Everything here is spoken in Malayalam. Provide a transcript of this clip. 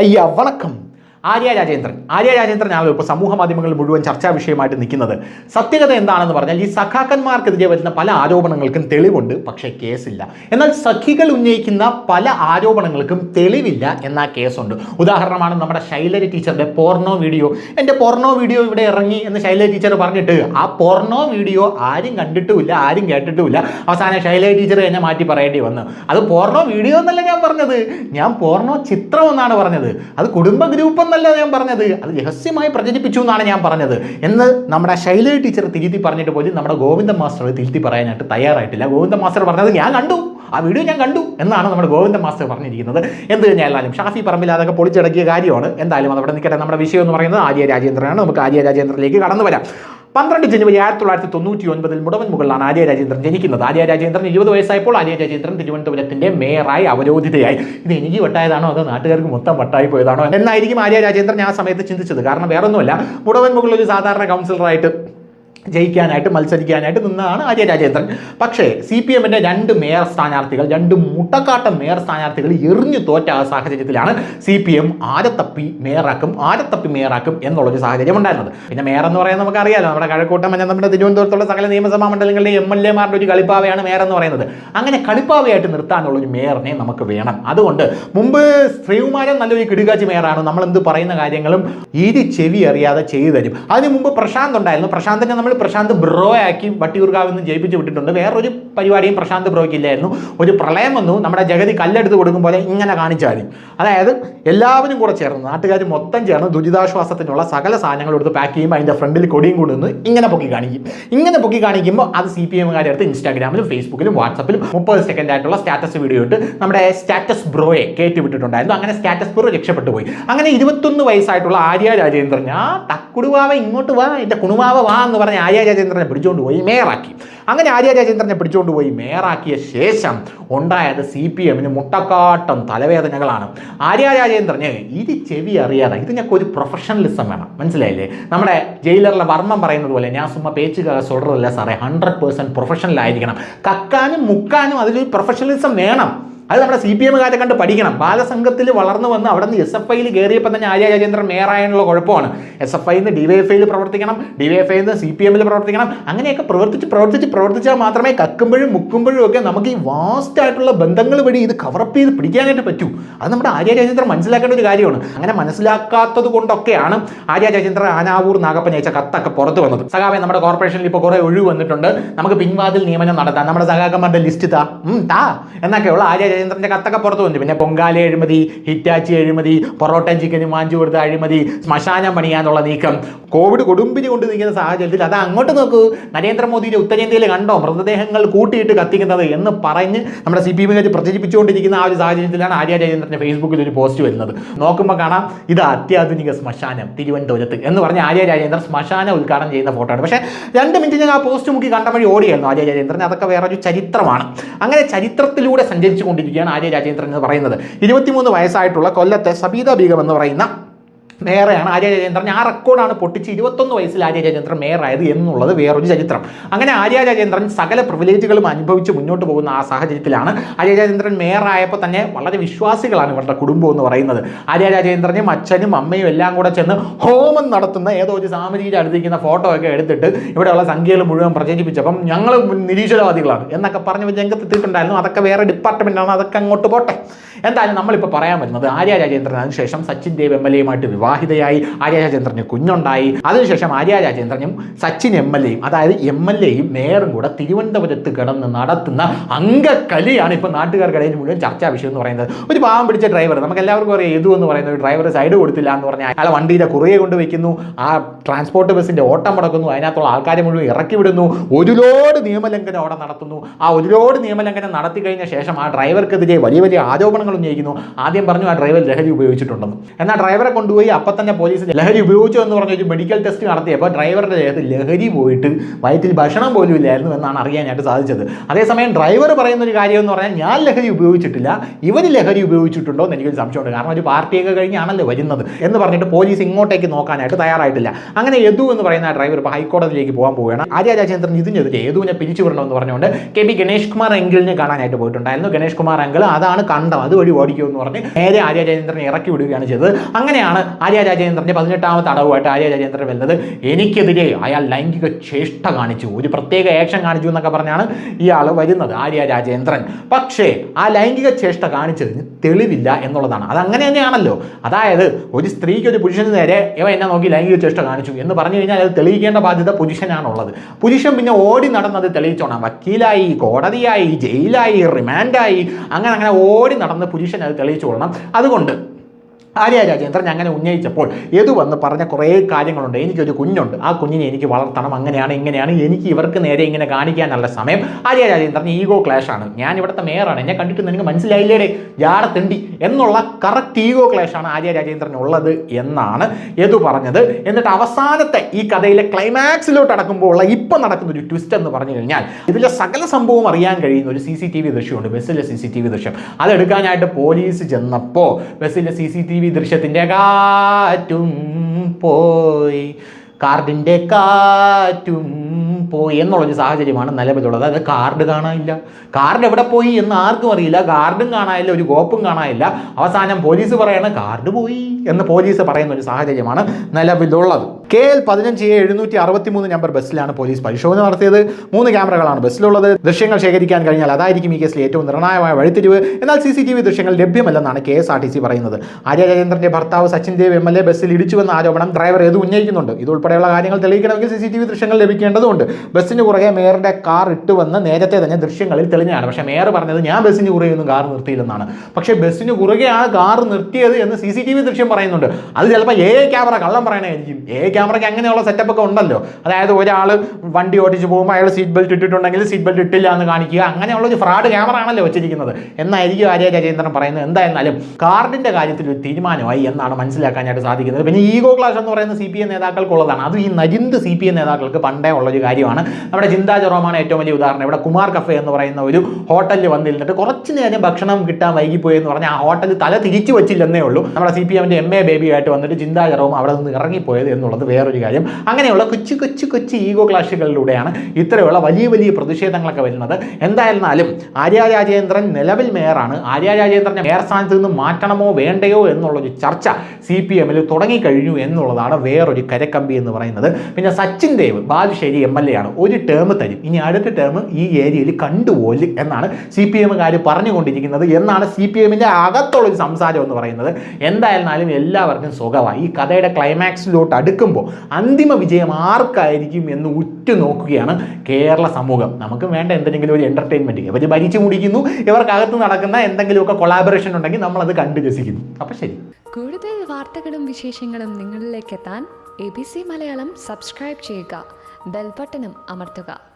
ஐயா வணக்கம். ആര്യ രാജേന്ദ്രൻ. ആര്യ രാജേന്ദ്രനാണല്ലോ ഇപ്പോൾ സമൂഹ മാധ്യമങ്ങളിൽ മുഴുവൻ ചർച്ചാ വിഷയമായിട്ട് നിൽക്കുന്നത്. സത്യകത എന്താണെന്ന് പറഞ്ഞാൽ ഈ സഖാക്കന്മാർക്കെതിരെ വരുന്ന പല ആരോപണങ്ങൾക്കും തെളിവുണ്ട് പക്ഷേ കേസില്ല. എന്നാൽ സഖികൾ ഉന്നയിക്കുന്ന പല ആരോപണങ്ങൾക്കും തെളിവില്ല എന്ന കേസുണ്ട്. ഉദാഹരണമാണ് നമ്മുടെ ശൈലജ ടീച്ചറുടെ പോർണോ വീഡിയോ. എന്റെ പോർണോ വീഡിയോ ഇവിടെ ഇറങ്ങി എന്ന് ശൈലജ ടീച്ചർ പറഞ്ഞിട്ട് ആ പോർണോ വീഡിയോ ആരും കണ്ടിട്ടുമില്ല ആരും കേട്ടിട്ടുമില്ല. അവസാനം ശൈലജ ടീച്ചർ എന്നെ മാറ്റി പറയേണ്ടി വന്നു. അത് പോർണോ വീഡിയോ എന്നല്ല ഞാൻ പറഞ്ഞത്. ഞാൻ പോർണോ ചിത്രം എന്നാണ് പറഞ്ഞത്. അത് കുടുംബ ഗ്രൂപ്പ് എന്നല്ല ഞാൻ പറഞ്ഞത്. അത് രഹസ്യമായി പ്രചരിപ്പിച്ചു എന്നാണ് ഞാൻ പറഞ്ഞത്. എന്ന് നമ്മുടെ ശൈലജ ടീച്ചർ തിരുത്തി പറഞ്ഞിട്ട് പോലും നമ്മുടെ ഗോവിന്ദ മാസ്റ്റർ തിരുത്തി പറയാനായിട്ട് തയ്യാറായിട്ടില്ല. ഗോവിന്ദ മാസ്റ്റർ പറഞ്ഞത് ഞാൻ കണ്ടു. ആ വീഡിയോ ഞാൻ കണ്ടു എന്നാണ് നമ്മുടെ ഗോവിന്ദ മാസ്റ്റർ പറഞ്ഞിരിക്കുന്നത്. എന്ത് കഴിഞ്ഞാലും ഷാഫി പറമ്പിൽ അതൊക്കെ പൊളിച്ചടക്കിയ കാര്യമാണ്. എന്തായാലും അതവിടെ നിൽക്കട്ടെ. നമ്മുടെ വിഷയം എന്ന് പറയുന്നത് ആര്യ രാജേന്ദ്രനാണ്. നമുക്ക് ആര്യ രാജേന്ദ്രനിലേക്ക് കടന്നു വരാം. പന്ത്രണ്ട് ജനുവരി ആയിരത്തി തൊള്ളായിരത്തി തൊണ്ണൂറ്റി ഒൻപതിൽ മുടവൻ മുകളിലാണ് ആര്യ രാജേന്ദ്രൻ ജനിക്കുന്നത്. ആര്യ രാജേന്ദ്രൻ ഇരുപത് വയസ്സായപ്പോൾ ആര്യ രാജേന്ദ്രൻ തിരുവനന്തപുരത്തിന്റെ മേയറായി അവരോധിതയായി. ഇത് എനിക്ക് വട്ടായതാണോ അതോ നാട്ടുകാർക്ക് മൊത്തം വട്ടായി പോയതാണോ? എന്നായിരിക്കും ആര്യ രാജേന്ദ്രൻ ആ സമയത്ത് ചിന്തിച്ചത്. കാരണം വേറൊന്നുമല്ല മുടവൻ മുകളിൽ ഒരു സാധാരണ കൗൺസിലറായിട്ട് ജയിക്കാനായിട്ട് മത്സരിക്കാനായിട്ട് നിന്നതാണ് അജയ് രാജേന്ദ്രൻ. പക്ഷേ സി പി എമ്മിന്റെ രണ്ട് മേയർ സ്ഥാനാർത്ഥികൾ രണ്ട് മുട്ടക്കാട്ട മേയർ സ്ഥാനാർത്ഥികൾ എറിഞ്ഞു തോറ്റ ആ സാഹചര്യത്തിലാണ് സി പി എം ആരത്തപ്പി മേയറാക്കും ആരത്തപ്പി മേയറാക്കും എന്നുള്ളൊരു സാഹചര്യം ഉണ്ടായിരുന്നത്. പിന്നെ മേയർ എന്ന് പറയുന്നത് നമുക്കറിയാലോ നമ്മുടെ കഴക്കൂട്ടം മഞ്ഞ നമ്മുടെ തിരുവനന്തപുരത്തുള്ള സകല നിയമസഭാ മണ്ഡലങ്ങളിലെ എം എൽ എമാരുടെ ഒരു കളിപ്പാവയാണ് മേയർ എന്ന് പറയുന്നത്. അങ്ങനെ കളിപ്പാവയായിട്ട് നിർത്താനുള്ള ഒരു മേയറിനെ നമുക്ക് വേണം. അതുകൊണ്ട് മുമ്പ് ശ്രീകുമാരൻ നല്ലൊരു കിടുകാച്ചി മേയറാണ്. നമ്മൾ എന്ത് പറയുന്ന കാര്യങ്ങളും ഇരി ചെവി അറിയാതെ ചെയ്തു തരും. അതിന് മുമ്പ് പ്രശാന്ത് ഉണ്ടായിരുന്നു. പ്രശാന്തിനെ നമ്മൾ പ്രശാന്ത് ബ്രോ ആക്കി വട്ടിയൂർക്കാവിൽ നിന്ന് ജയിപ്പിച്ച് വിട്ടിട്ടുണ്ട്. വേറൊരു പരിപാടിയും പ്രശാന്ത് ബ്രോയ്ക്ക് ഇല്ലായിരുന്നു ഒരു പ്രളയം വന്നു. നമ്മുടെ ജഗതി കല്ലെടുത്ത് കൊടുക്കും പോലെ ഇങ്ങനെ കാണിച്ചാൽ അതായത് എല്ലാവരും കൂടെ ചേർന്ന് നാട്ടുകാർ മൊത്തം ചേർന്ന് ദുരിതാശ്വാസത്തിനുള്ള സകല സാധനങ്ങൾ എടുത്ത് പാക്ക് ചെയ്യുമ്പോൾ അതിന്റെ ഫ്രണ്ടിൽ കൊടിയും കൊണ്ട് നിന്ന് ഇങ്ങനെ പൊക്കി കാണിക്കും. ഇങ്ങനെ പൊക്കി കാണിക്കുമ്പോൾ അത് സി പി എമ്മുകാരെ അടുത്ത് ഇൻസ്റ്റാഗ്രാമിലും ഫേസ്ബുക്കിലും വാട്സപ്പിലും മുപ്പത് സെക്കൻഡ് ആയിട്ടുള്ള സ്റ്റാറ്റസ് വീഡിയോ ഇട്ട് നമ്മുടെ സ്റ്റാറ്റസ് ബ്രോയെ കയറ്റി വിട്ടിട്ടുണ്ടായിരുന്നു അങ്ങനെ സ്റ്റാറ്റസ് ബ്രോ രക്ഷപ്പെട്ടു പോയി. അങ്ങനെ ഇരുപത്തൊന്ന് വയസ്സായിട്ടുള്ള ആര്യ രാജേന്ദ്രൻ ആ തക്കുടുവാവ ഇങ്ങോട്ട് വാ എന്റെ കുണുവാവ വാ എന്ന് പറഞ്ഞ് ആര്യ രാജേന്ദ്രനെ പിടിച്ചുകൊണ്ട് പോയി മേയറാക്കി. അങ്ങനെ ആര്യ രാജേന്ദ്രനെ പിടിച്ചുകൊണ്ട് പോയി മേയറാക്കിയ ശേഷം ഉണ്ടായത് സി പി എമ്മിന് മുട്ടക്കാട്ടം തലവേദനകളാണ്. ആര്യ രാജേന്ദ്രന് ഇത് ചെവി അറിയാതെ ഇത് ഞങ്ങൾക്ക് ഒരു പ്രൊഫഷണലിസം വേണം. മനസ്സിലായില്ലേ? നമ്മുടെ ജയിലറിലെ വർമ്മം പറയുന്നത് പോലെ ഞാൻ സുമ്മ പേച്ച് സൊല്ലല്ല സാറേ ഹൺഡ്രഡ് പേഴ്സന്റ് പ്രൊഫഷണൽ ആയിരിക്കണം. കക്കാനും മുക്കാനും അതിലൊരു പ്രൊഫഷണലിസം വേണം. അത് നമ്മുടെ സി പി എമ്മുകാരെ കണ്ട് പഠിക്കണം. ബാലസംഘത്തിൽ വളർന്നു വന്ന് അവിടെ നിന്ന് എസ് എഫ് ഐയിൽ കയറിയപ്പോൾ തന്നെ ആര്യ രാജേന്ദ്രൻ മേയറായുള്ള കുഴപ്പമാണ്. എസ് എഫ് ഐന്ന് ഡി വൈ എഫ് ഐയിൽ പ്രവർത്തിക്കണം ഡി നിന്ന് സി പി എമ്മിൽ പ്രവർത്തിക്കണം അങ്ങനെയൊക്കെ പ്രവർത്തിച്ച് പ്രവർത്തിച്ച് പ്രവർത്തിച്ചാൽ മാത്രമേ കക്കുമ്പോഴും മുക്കുമ്പോഴും ഒക്കെ നമുക്ക് ഈ വാസ്റ്റ് ആയിട്ടുള്ള ബന്ധങ്ങൾ വഴി ഇത് കവറപ്പ് ചെയ്ത് പിടിക്കാനായിട്ട് പറ്റൂ. അത് നമ്മുടെ ആര്യ രാജേന്ദ്രൻ മനസ്സിലാക്കേണ്ട ഒരു കാര്യമാണ്. അങ്ങനെ മനസ്സിലാക്കാത്തത് കൊണ്ടൊക്കെയാണ് ആര്യ രാജേന്ദ്രൻ ആനാവൂർ നാഗപ്പൻ അയച്ച കത്തൊക്കെ പുറത്ത് വന്നത്. സഖാവെ നമ്മുടെ കോർപ്പറേഷനിൽ ഇപ്പോൾ കുറേ ഒഴിവ് വന്നിട്ടുണ്ട്. നമുക്ക് പിൻവാതിൽ നിയമനം നടത്താം. നമ്മുടെ സഖാക്കന്മാരുടെ ലിസ്റ്റ് താ. താ. എന്നൊക്കെയുള്ള ആര്യ രാജേന്ദ്രന്റെ കത്തൊക്കെ പുറത്ത് വന്നു. പിന്നെ പൊങ്കാല അഴിമതി ഹിറ്റാച്ചി അഴിമതി പൊറോട്ടയും ചിക്കനും മാഞ്ചു കൊടുത്ത അഴിമതി ശ്മശാനം പണിയാനുള്ള നീക്കം. കോവിഡ് കൊടുമ്പിനി കൊണ്ട് നിൽക്കുന്ന സാഹചര്യത്തിൽ അത് അങ്ങോട്ട് നോക്കൂ. നരേന്ദ്രമോദിയുടെ ഉത്തരേന്ത്യയിൽ കണ്ടോ? മൃതദേഹങ്ങൾ കൂട്ടിയിട്ട് കത്തിക്കുന്നത് എന്ന് പറഞ്ഞ് നമ്മുടെ സി പി എമ്മുകാർ പ്രചരിപ്പിച്ചുകൊണ്ടിരിക്കുന്ന ആ ഒരു സാഹചര്യത്തിലാണ് ആര്യ രാജേന്ദ്രന്റെ ഫേസ്ബുക്കിൽ ഒരു പോസ്റ്റ് വരുന്നത്. നോക്കുമ്പോൾ കാണാം ഇത് അത്യാധുനിക ശ്മശാനം തിരുവനന്തപുരത്ത് എന്ന് പറഞ്ഞ് ആര്യ രാജേന്ദ്രൻ ശ്മശാനം ഉദ്ഘാടനം ചെയ്യുന്ന ഫോട്ടോ ആണ്. പക്ഷേ രണ്ട് മിനിറ്റ് ഞാൻ ആ പോസ്റ്റ് മുക്കി കണ്ട വഴി ഓടിയായിരുന്നു ആര്യ രാജേന്ദ്രൻ അതൊക്കെ വേറൊരു ചരിത്രമാണ്. അങ്ങനെ ചരിത്രത്തിലൂടെ സഞ്ചരിച്ചു കൊണ്ടിരിക്കുകയാണ് ആര്യ രാജേന്ദ്രൻ എന്ന് പറയുന്നത്. ഇരുപത്തിമൂന്ന് വയസ്സായിട്ടുള്ള കൊല്ലത്തെ സബീത ബീഗം എന്ന് പറയുന്ന മേയറാണ് ആര്യ രാജേന്ദ്രൻ ആ റെക്കോർഡാണ് പൊട്ടിച്ച് ഇരുപത്തൊന്ന് വയസ്സിൽ ആര്യ രാജേന്ദ്രൻ മേയറായത് എന്നുള്ളത് വേറൊരു ചരിത്രം. അങ്ങനെ ആര്യ രാജേന്ദ്രൻ സകല പ്രിവിലേജുകളും അനുഭവിച്ച് മുന്നോട്ട് പോകുന്ന ആ സാഹചര്യത്തിലാണ് ആര്യ രാജേന്ദ്രൻ മേയറായപ്പോൾ തന്നെ വളരെ വിശ്വാസികളാണ് ഇവരുടെ കുടുംബം എന്ന് പറയുന്നത്. ആര്യ രാജേന്ദ്രനും അച്ഛനും അമ്മയും എല്ലാം കൂടെ ചെന്ന് ഹോമം നടത്തുന്ന ഏതോ ഒരു സാമരിയിൽ അടുത്തിരിക്കുന്ന ഫോട്ടോ ഒക്കെ എടുത്തിട്ട് ഇവിടെയുള്ള സംഖ്യകൾ മുഴുവൻ പ്രചരിപ്പിച്ചപ്പം ഞങ്ങൾ നിരീശ്വരവാദികളാണ് എന്നൊക്കെ പറഞ്ഞ് രംഗത്തെത്തിയിട്ടുണ്ടായിരുന്നു അതൊക്കെ വേറെ ഡിപ്പാർട്ട്മെന്റാണ് അതൊക്കെ അങ്ങോട്ട് പോട്ടെ. എന്തായാലും നമ്മളിപ്പോൾ പറയാൻ വരുന്നത് ആര്യ രാജേന്ദ്രൻ അതിനുശേഷം സച്ചിൻ ദേവ് എം എൽ എയുമായിട്ട് വിവാഹിതയായി ആര്യ രാജേന്ദ്രന് കുഞ്ഞുണ്ടായി. അതിനുശേഷം ആര്യ രാജേന്ദ്രനും സച്ചിൻ എം എൽ എയും അതായത് എം എൽ എയും മേയറും കൂടെ തിരുവനന്തപുരത്ത് കിടന്ന് നടത്തുന്ന അംഗക്കലിയാണ് ഇപ്പോൾ നാട്ടുകാർക്കിടയിൽ മുഴുവൻ ചർച്ചാ വിഷയം എന്ന് പറയുന്നത്. ഒരു പാവം പിടിച്ച ഡ്രൈവർ നമുക്ക് എല്ലാവർക്കും അറിയാം ഏതു എന്ന് പറയുന്ന ഒരു ഡ്രൈവർ സൈഡ് കൊടുത്തില്ല എന്ന് പറഞ്ഞാൽ അയാളെ വണ്ടിയുടെ കുറിയെ കൊണ്ട് വെക്കുന്നു. ആ ട്രാൻസ്പോർട്ട് ബസ്സിന്റെ ഓട്ടം മുടക്കുന്നു. അതിനകത്തുള്ള ആൾക്കാരെ മുഴുവൻ ഇറക്കി വിടുന്നു. ഒരു ലോഡ് നിയമലംഘനം അവിടെ നടത്തുന്നു. ആ ഒരു ലോഡ് നിയമലംഘനം നടത്തി കഴിഞ്ഞ ശേഷം ആ ഡ്രൈവർക്കെതിരെ വലിയ വലിയ ആരോപണങ്ങൾ ഉന്നയിക്കുന്നു. ആദ്യം പറഞ്ഞു ആ ഡ്രൈവർ ലഹരി ഉപയോഗിച്ചിട്ടുണ്ടെന്ന്. എന്നാൽ ഡ്രൈവറെ കൊണ്ടുപോയി അപ്പം തന്നെ പോലീസ് ലഹരി ഉപയോഗിച്ചു എന്ന് പറഞ്ഞ ഒരു മെഡിക്കൽ ടെസ്റ്റ് നടത്തിയപ്പോൾ ഡ്രൈവറുടെ ദേഹത്ത് ലഹരി പോയിട്ട് വയറ്റിൽ ഭക്ഷണം പോലും ഇല്ലായിരുന്നു എന്നാണ് അറിയാനായിട്ട് സാധിച്ചത്. അതേസമയം ഡ്രൈവർ പറയുന്ന ഒരു കാര്യം എന്ന് പറഞ്ഞാൽ ഞാൻ ലഹരി ഉപയോഗിച്ചിട്ടില്ല ഇവർ ലഹരി ഉപയോഗിച്ചിട്ടുണ്ടോ എന്ന് എനിക്കൊരു സംശയമുണ്ട്. കാരണം ഒരു പാർട്ടിയൊക്കെ കഴിഞ്ഞാണല്ലോ വരുന്നത് എന്ന് പറഞ്ഞിട്ട് പോലീസ് ഇങ്ങോട്ടേക്ക് നോക്കാനായിട്ട് തയ്യാറായിട്ടില്ല. അങ്ങനെ യദു എന്ന് പറയുന്ന ഡ്രൈവർ ഇപ്പോൾ ഹൈക്കോടതിയിലേക്ക് പോകാൻ പോവുകയാണ്. ആര്യ രാജേന്ദ്രൻ ഇതിനെതിരെ യദുവിനെ പിരിച്ചു വിടണമെന്ന് പറഞ്ഞുകൊണ്ട് കെ പി ഗണേഷ് കുമാർ എങ്കിലിനെ കാണാനായിട്ട് പോയിട്ടുണ്ടായിരുന്നു. ഗണേഷ് കുമാർ എങ്കിൽ അതാണ് കണ്ടം അതുവഴി ഓടിക്കുമെന്ന് പറഞ്ഞ് നേരെ ആര്യ രാജേന്ദ്രനെ ഇറക്കി വിടുകയാണ് ചെയ്തത്. അങ്ങനെയാണ് ആര്യ രാജേന്ദ്രന്റെ പതിനെട്ടാമത്തെ അടവുമായിട്ട് ആര്യ രാജേന്ദ്രൻ വരുന്നത് എനിക്കെതിരെ അയാൾ ലൈംഗിക ചേഷ്ട കാണിച്ചു. ഒരു പ്രത്യേക ആക്ഷൻ കാണിച്ചു എന്നൊക്കെ പറഞ്ഞാണ് ഇയാൾ വരുന്നത് ആര്യ രാജേന്ദ്രൻ പക്ഷേ ആ ലൈംഗിക ചേഷ്ട കാണിച്ചതിന് തെളിവില്ല എന്നുള്ളതാണ്. അത് അങ്ങനെ തന്നെയാണല്ലോ. അതായത് ഒരു സ്ത്രീക്ക് ഒരു പുരുഷന് നേരെ ഇവ എന്നെ നോക്കി ലൈംഗിക ചേഷ്ട കാണിച്ചു എന്ന് പറഞ്ഞു കഴിഞ്ഞാൽ അത് തെളിയിക്കേണ്ട ബാധ്യത പുരുഷനാണുള്ളത്. പുരുഷൻ പിന്നെ ഓടി നടന്നത് തെളിയിച്ചോണം. വക്കീലായി കോടതിയായി ജയിലായി റിമാൻഡായി അങ്ങനെ അങ്ങനെ ഓടി നടന്ന് പുരുഷൻ അത് തെളിയിച്ചു കൊള്ളണം അതുകൊണ്ട് ആര്യ രാജേന്ദ്രൻ അങ്ങനെ ഉന്നയിച്ചപ്പോൾ യദു വന്ന് പറഞ്ഞ കുറേ കാര്യങ്ങളുണ്ട്. എനിക്കൊരു കുഞ്ഞുണ്ട്. ആ കുഞ്ഞിനെ എനിക്ക് വളർത്തണം. അങ്ങനെയാണ് ഇങ്ങനെയാണ്. എനിക്ക് ഇവർക്ക് നേരെ ഇങ്ങനെ കാണിക്കാനുള്ള സമയം. ആര്യ രാജേന്ദ്രൻ ഈഗോ ക്ലാഷാണ്. ഞാൻ ഇവിടുത്തെ മേയറാണ്. എന്നെ കണ്ടിട്ട് നിനക്ക് മനസ്സിലായില്ലേടെ? ജാടത്തിണ്ടി എന്നുള്ള കറക്റ്റ് ഈഗോ ക്ലാഷാണ് ആര്യ രാജേന്ദ്രൻ ഉള്ളത് എന്നാണ് യദു പറഞ്ഞത്. എന്നിട്ട് അവസാനത്തെ ഈ കഥയിലെ ക്ലൈമാക്സിലോട്ട് അടക്കുമ്പോൾ ഉള്ള ഇപ്പം നടക്കുന്ന ഒരു ട്വിസ്റ്റ് എന്ന് പറഞ്ഞു കഴിഞ്ഞാൽ ഇതിലെ സകല സംഭവം അറിയാൻ കഴിയുന്ന ഒരു സി സി ടി വി ദൃശ്യമുണ്ട്. ബസ്സിലെ സി സി ടി വി ദൃശ്യം. അതെടുക്കാനായിട്ട് പോലീസ് ചെന്നപ്പോൾ ബസ്സിലെ സി സി ടി വി ദൃശ്യത്തിന്റെ കാറ്റും പോയി. കാർഡിന്റെ കാറ്റും പോയി എന്നുള്ളൊരു സാഹചര്യമാണ് നിലവിലുള്ളത്. അതായത് കാർഡ് കാണാനില്ല. കാർഡ് എവിടെ പോയി എന്ന് ആർക്കും അറിയില്ല. കാർഡും കാണാനില്ല ഒരു കോപ്പും കാണാനില്ല. അവസാനം പോലീസ് പറയാണ് കാർഡ് പോയി എന്ന് പോലീസ് പറയുന്ന ഒരു സാഹചര്യമാണ് നിലവിലുള്ളത്. കെ എൽ പതിനഞ്ച് എഴുന്നൂറ്റി അറുപത്തി മൂന്ന് നമ്പർ ബസ്സിലാണ് പോലീസ് പരിശോധന നടത്തിയത്. മൂന്ന് ക്യാമറകളാണ് ബസ്സിലുള്ളത്. ദൃശ്യങ്ങൾ ശേഖരിക്കാൻ കഴിഞ്ഞാൽ അതായിരിക്കും ഈ കേസിൽ ഏറ്റവും നിർണായകമായ വഴിത്തിരിവ്. എന്നാൽ സി സി ടി വി ദൃശ്യങ്ങൾ ലഭ്യമല്ലെന്നാണ് K S R T C പറയുന്നത്. ആര്യ രാജേന്ദ്രന്റെ ഭർത്താവ് Sachin Dev M L A ബസ്സിൽ ഇടിച്ചുവെന്ന ആരോപണം ഡ്രൈവർ ഏത് ഉന്നയിക്കുന്നുണ്ട്? ഇതുൾപ്പെടെയുള്ള കാര്യങ്ങൾ തെളിയിക്കണമെങ്കിൽ സി സി ടി വി ദൃശ്യങ്ങൾ ലഭിക്കേണ്ടതുണ്ട്. ബസ്സിന് പുറകെ മേയറുടെ കാർ ഇട്ടുവന്ന് നേരത്തെ തന്നെ ദൃശ്യങ്ങളിൽ തെളിഞ്ഞാണ് പക്ഷേ മേയർ പറഞ്ഞത് ഞാൻ ബസ്സിന് കുറുകെയൊന്നും കാർ നിർത്തിയില്ലെന്നാണ്. പക്ഷേ ബസ്സിന് കുറുകെ ആ കാർ നിർത്തിയത് എന്ന് സി സി ടി വി ദൃശ്യം പറയുന്നുണ്ട്. അത് ചിലപ്പോൾ എ ക്യാമറ കള്ളം പറയണമായിരിക്കും എ ക്യാമറയ്ക്ക് അങ്ങനെയുള്ള സെറ്റപ്പ് ഒക്കെ ഉണ്ടല്ലോ. അതായത് ഒരാൾ വണ്ടി ഓടിച്ച് പോകുമ്പോൾ അയാൾ സീറ്റ് ബെൽറ്റ് ഇട്ടിട്ടുണ്ടെങ്കിൽ സീറ്റ് ബെൽറ്റ് ഇട്ടില്ല എന്ന് കാണിക്കുക. അങ്ങനെയുള്ള ഒരു ഫ്രോഡ് ക്യാമറ ആണല്ലോ വെച്ചിരിക്കുന്നത്. എന്നായിരിക്കും ആര്യ രാജേന്ദ്രൻ പറയുന്നത്. എന്തായിരുന്നാലും കാർഡിന്റെ കാര്യത്തിൽ ഒരു തീരുമാനമായി എന്നാണ് മനസ്സിലാക്കാനായിട്ട് സാധിക്കുന്നത്. പിന്നെ ഈഗോ ക്ലാഷ് എന്ന് പറയുന്ന സി പി എം നേതാക്കൾക്കുള്ളതാണ്. അത് ഈ നരിന്ത് സി പി എം നേതാക്കൾക്ക് പണ്ടേ ഉള്ളൊരു കാര്യമാണ്. നമ്മുടെ ചിന്താ ജെറോമാണ് ഏറ്റവും വലിയ ഉദാഹരണം. ഇവിടെ കുമാർ കഫേ എന്ന് പറയുന്ന ഒരു ഹോട്ടലിൽ വന്നിരുന്നിട്ട് കുറച്ച് നേരം ഭക്ഷണം കിട്ടാൻ വൈകിപ്പോയി എന്ന് പറഞ്ഞാൽ ആ ഹോട്ടൽ തല തിരിച്ചു വെച്ചില്ലെന്നേ ഉള്ളൂ. നമ്മുടെ സി പി എമ്മിന്റെ എം എ ബേബി ആയിട്ട് വന്നിട്ട് ചിന്താ ജെറോം അവിടെ നിന്ന് ഇറങ്ങിപ്പോയത് എന്നുള്ളത് വേറൊരു കാര്യം. അങ്ങനെയുള്ള കൊച്ചു കൊച്ചു കൊച്ചു ഈഗോ ക്ലാഷുകളിലൂടെയാണ് ഇത്രയുള്ള വലിയ വലിയ പ്രതിഷേധങ്ങളൊക്കെ വരുന്നത്. എന്തായിരുന്നാലും ആര്യ രാജേന്ദ്രൻ നിലവിൽ മേയറാണ്. ആര്യ രാജേന്ദ്രനെ മേയർ സ്ഥാനത്ത് നിന്ന് മാറ്റണമോ വേണ്ടയോ എന്നുള്ളൊരു ചർച്ച സി പി എമ്മിൽ തുടങ്ങിക്കഴിഞ്ഞു എന്നുള്ളതാണ് വേറൊരു കരക്കമ്പി എന്ന് പറയുന്നത്. പിന്നെ Sachin Dev Balussery M L A ആണ്. ഒരു ടേം തരും. ഇനി അടുത്ത ടേം ഈ ഏരിയയിൽ കണ്ടുപോലും എന്നാണ് സി പി എമ്മുകാർ പറഞ്ഞുകൊണ്ടിരിക്കുന്നത്. എന്നാണ് സി പി എമ്മിന്റെ അകത്തുള്ളൊരു സംസാരം എന്ന് പറയുന്നത്. എന്തായിരുന്നാലും എല്ലാവർക്കും സുഖമായി ഈ കഥയുടെ ക്ലൈമാക്സിലോട്ട് അടുക്കുമ്പോൾ അന്തിമ വിജയം ആർക്കായിരിക്കും എന്ന് ഉറ്റുനോക്കുകയാണ് കേരള സമൂഹം. നമുക്ക് വേണ്ട എന്തെങ്കിലും ഒരു എന്റർടൈൻമെന്റ് ഇവർ ഭരിച്ചു മുടിക്കുന്നു. ഇവർക്കകത്ത് നടക്കുന്ന എന്തെങ്കിലുമൊക്കെ കൊളാബറേഷൻ ഉണ്ടെങ്കിൽ നമ്മളത് കണ്ടു രസിക്കുന്നു. അപ്പം ശരി. കൂടുതൽ വാർത്തകളും വിശേഷങ്ങളും നിങ്ങളിലേക്ക് എത്താൻ A B C Malayalam subscribe ചെയ്യുക. ബെൽബട്ടനും അമർത്തുക.